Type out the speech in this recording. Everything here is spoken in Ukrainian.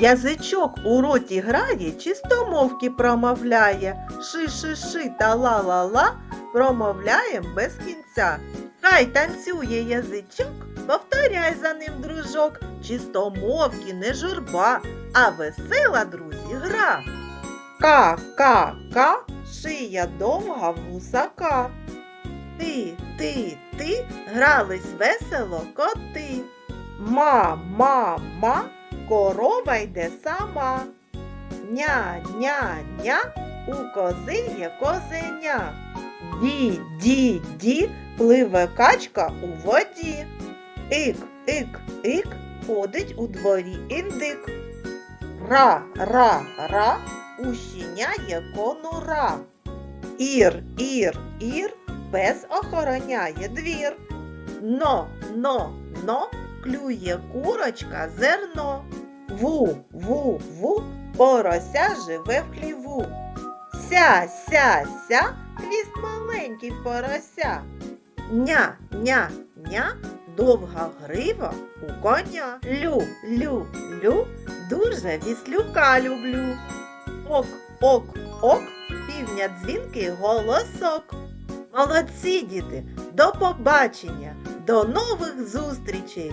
Язичок у роті грає, чистомовки промовляє. Ши-ши-ши та ла-ла-ла промовляєм без кінця. Хай танцює язичок, повторяй за ним, дружок. Чистомовки не журба, а весела, друзі, гра. Ка-ка-ка, шия довга вусака. Ти, ти, ти, грались весело коти. Ма, ма, ма, корова йде сама. Ня, ня, ня, у кози є козеня. Ді, ді, ді, пливе качка у воді. Ік, ік, ік, ходить у дворі індик. Ра, ра, ра, у щеня є конура. Ір, ір, ір, пес охороняє двір. Но, но, но, клює курочка зерно. Ву, ву, ву, порося живе в хліву. Ся, ся, ся, хвіст маленький порося. Ня, ня, ня, довга грива у коня. Лю, лю, лю, дуже віслюка люблю. Ок, ок, ок, півня дзвінкий голосок. Молодці, діти, до побачення, до нових зустрічей!